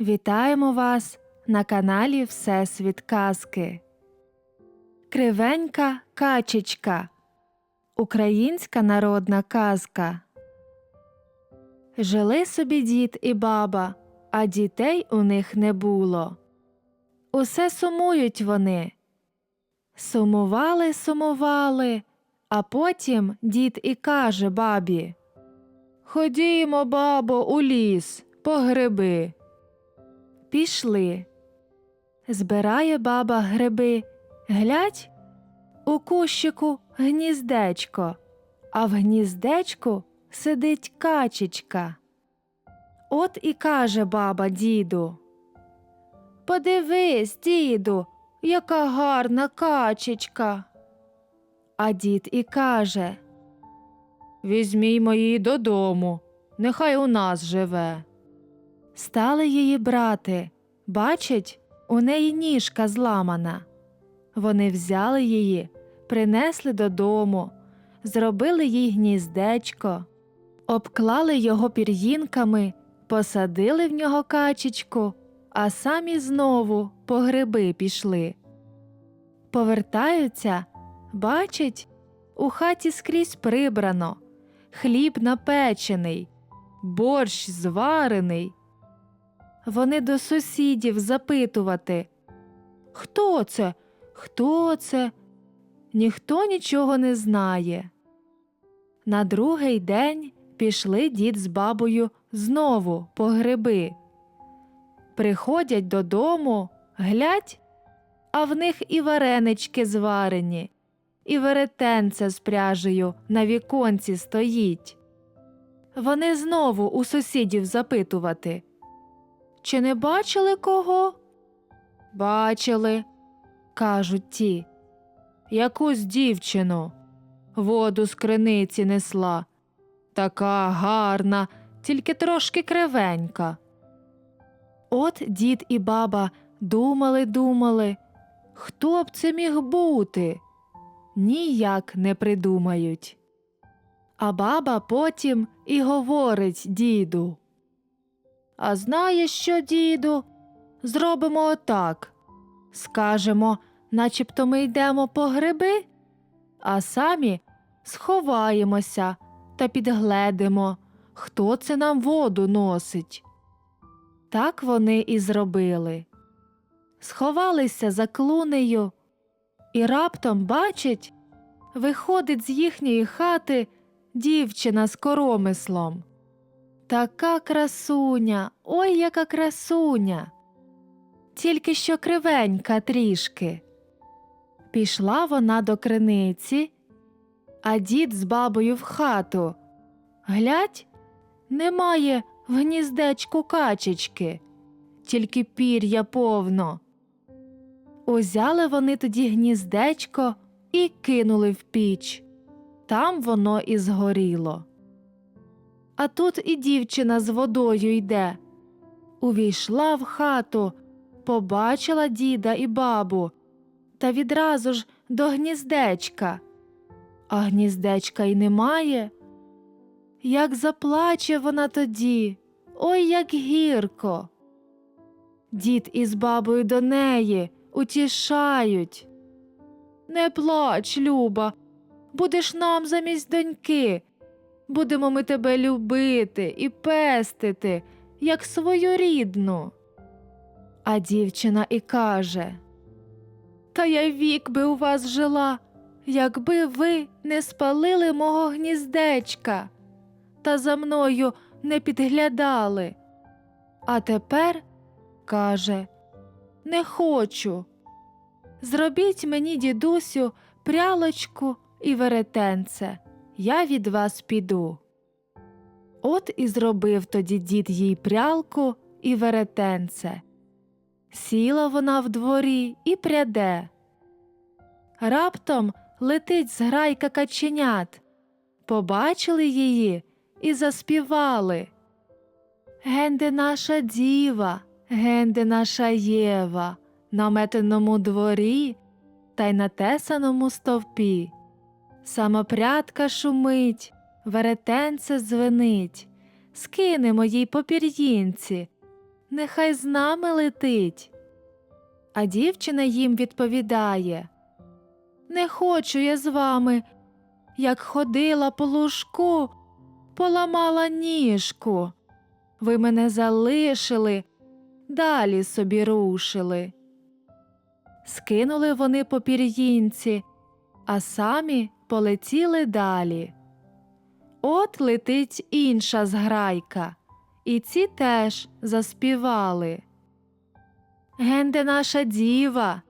Вітаємо вас на каналі Всесвіт Казки. Кривенька качечка. Українська народна казка. Жили собі дід і баба, а дітей у них не було. Усе сумують вони. Сумували, сумували, а потім дід і каже бабі Ходімо, бабо, у ліс, по гриби. Пішли. Збирає баба гриби. Глядь, у кущику гніздечко, а в гніздечку сидить качечка. От і каже баба діду. Подивись, діду, яка гарна качечка. А дід і каже Візьмімо її додому, нехай у нас живе. Стали її брати. Бачать, у неї ніжка зламана. Вони взяли її, принесли додому, зробили їй гніздечко, обклали його пір'їнками, посадили в нього качечку, а самі знову по гриби пішли. Повертаються, бачать, у хаті скрізь прибрано, хліб напечений, борщ зварений. Вони до сусідів запитувати Хто це? Хто це? Ніхто нічого не знає. На другий день пішли дід з бабою знову по гриби. Приходять додому, глядь, а в них і варенички зварені, і веретенце з пряжею на віконці стоїть. Вони знову у сусідів запитувати. Чи не бачили кого? Бачили, кажуть ті. Якусь дівчину воду з криниці несла. Така гарна, тільки трошки кривенька. От дід і баба думали, думали, хто б це міг бути? Ніяк не придумають. А баба потім і говорить діду. А знаєш що, діду? Зробимо отак. Скажемо, начебто ми йдемо по гриби, а самі сховаємося та підгледимо, хто це нам воду носить. Так вони і зробили. Сховалися за клунею, і раптом бачать, виходить з їхньої хати дівчина з коромислом. Така красуня, ой яка красуня. Тільки що кривенька трішки. Пішла вона до криниці, а дід з бабою в хату. Глядь, немає в гніздечку качечки, тільки пір'я повно. Узяли вони тоді гніздечко і кинули в піч. Там воно і згоріло. А тут і дівчина з водою йде. Увійшла в хату, побачила діда і бабу, та відразу ж до гніздечка. А гніздечка й немає. Як заплаче вона тоді, ой як гірко. Дід із бабою до неї утішають. Не плач, Люба, будеш нам замість доньки. Будемо ми тебе любити і пестити, як свою рідну. А дівчина і каже Та я вік би у вас жила, якби ви не спалили мого гніздечка та за мною не підглядали. А тепер, каже, не хочу. Зробіть мені, дідусю, прялочку і веретенце, я від вас піду. От і зробив тоді дід їй прялку і веретенце. Сіла вона в дворі і пряде. Раптом летить зграйка каченят. Побачили її і заспівали. Генде наша діва, генде наша Єва, на метеному дворі та й на тесаному стовпі. Самопрядка шумить, веретенце звенить, скинемо їй по пір'їнці, нехай з нами летить. А дівчина їм відповідає Не хочу я з вами, як ходила по лужку, поламала ніжку. Ви мене залишили, далі собі рушили. Скинули вони по пір'їнці, а самі полетіли далі. От летить інша зграйка, і ці теж заспівали. Генде наша діва,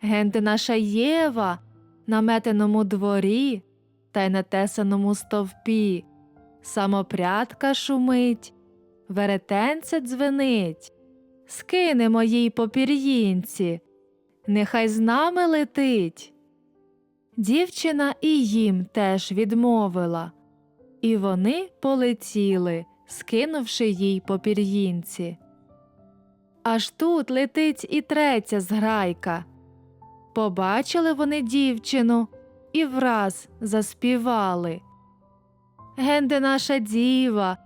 генде наша Єва, на метеному дворі та й на тесаному стовпі. Самопрядка шумить, веретенце дзвенить, скинемо їй по пір'їнці, нехай з нами летить. Дівчина і їм теж відмовила, і вони полетіли, скинувши їй по пір'їнці. Аж тут летить і третя зграйка. Побачили вони дівчину і враз заспівали. Генде наша діва,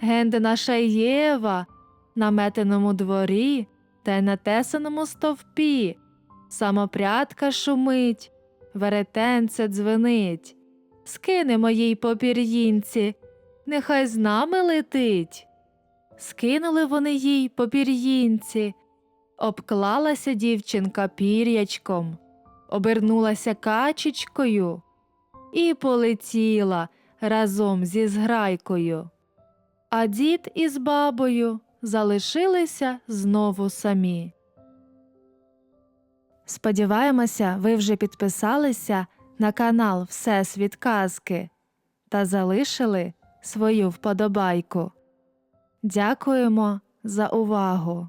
генде наша Єва, на метеному дворі та й на тесаному стовпі. Самопрядка шумить, веретенце дзвенить. Скинемо їй по пір'їнці, нехай з нами летить. Скинули вони їй по пір'їнці, обклалася дівчинка пір'ячком, обернулася качечкою і полетіла разом зі зграйкою. А дід із бабою залишилися знову самі. Сподіваємося, ви вже підписалися на канал Всесвіт Казки та залишили свою вподобайку. Дякуємо за увагу!